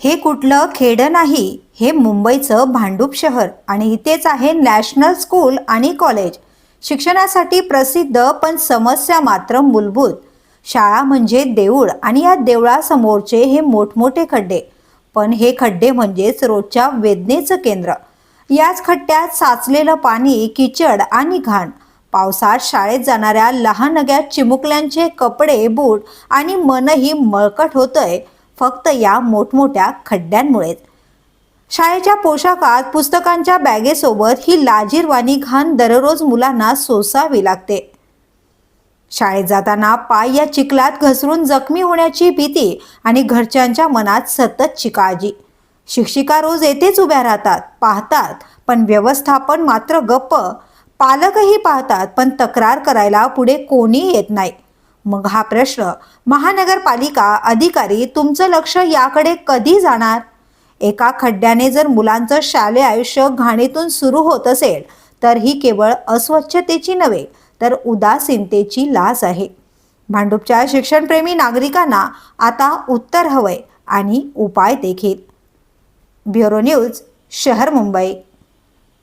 हे कुठलं खेडं नाही हे मुंबईचं भांडूप शहर आणि इथेच आहे नॅशनल स्कूल आणि कॉलेज. शिक्षणासाठी प्रसिद्ध पण समस्या मात्र मूलभूत. शाळा म्हणजे देऊळ आणि या देवळासमोरचे हे मोठमोठे खड्डे. पण हे खड्डे म्हणजेच रोजच्या वेदनेचं केंद्र. याच खड्ड्यात साचलेलं पाणी किचड आणि घाण. पावसात शाळेत जाणाऱ्या लहान नग्या चिमुकल्यांचे कपडे बूट आणि मनही मळकट होतंय. फक्त या मोठमोठ्या खड्ड्यांमुळेच. शाळेच्या पोशाखात पुस्तकांच्या बॅगेसोबत ही लाजीरवाणी घाण दररोज मुलांना सोसावी लागते. शाळेत जाताना पाय या चिखलात घसरून जखमी होण्याची भीती आणि घरच्यांच्या मनात सततची काळजी शिक्षिका रोज येथेच उभ्या राहतात पाहतात पण व्यवस्थापन मात्र गप्प. पालकही पाहतात पण तक्रार करायला पुढे कोणी येत नाही. मग हा प्रश्न महानगरपालिका अधिकारी तुमचं लक्ष याकडे कधी जाणार? एका खड्ड्याने जर मुलांचं शालेय आयुष्य घाणीतून सुरू होत असेल तर ही केवळ अस्वच्छतेची नव्हे तर उदासीनतेची लाज आहे. भांडूपच्या शिक्षणप्रेमी नागरिकांना आता उत्तर हवंय आणि उपाय देखील. ब्युरो न्यूज शहर मुंबई.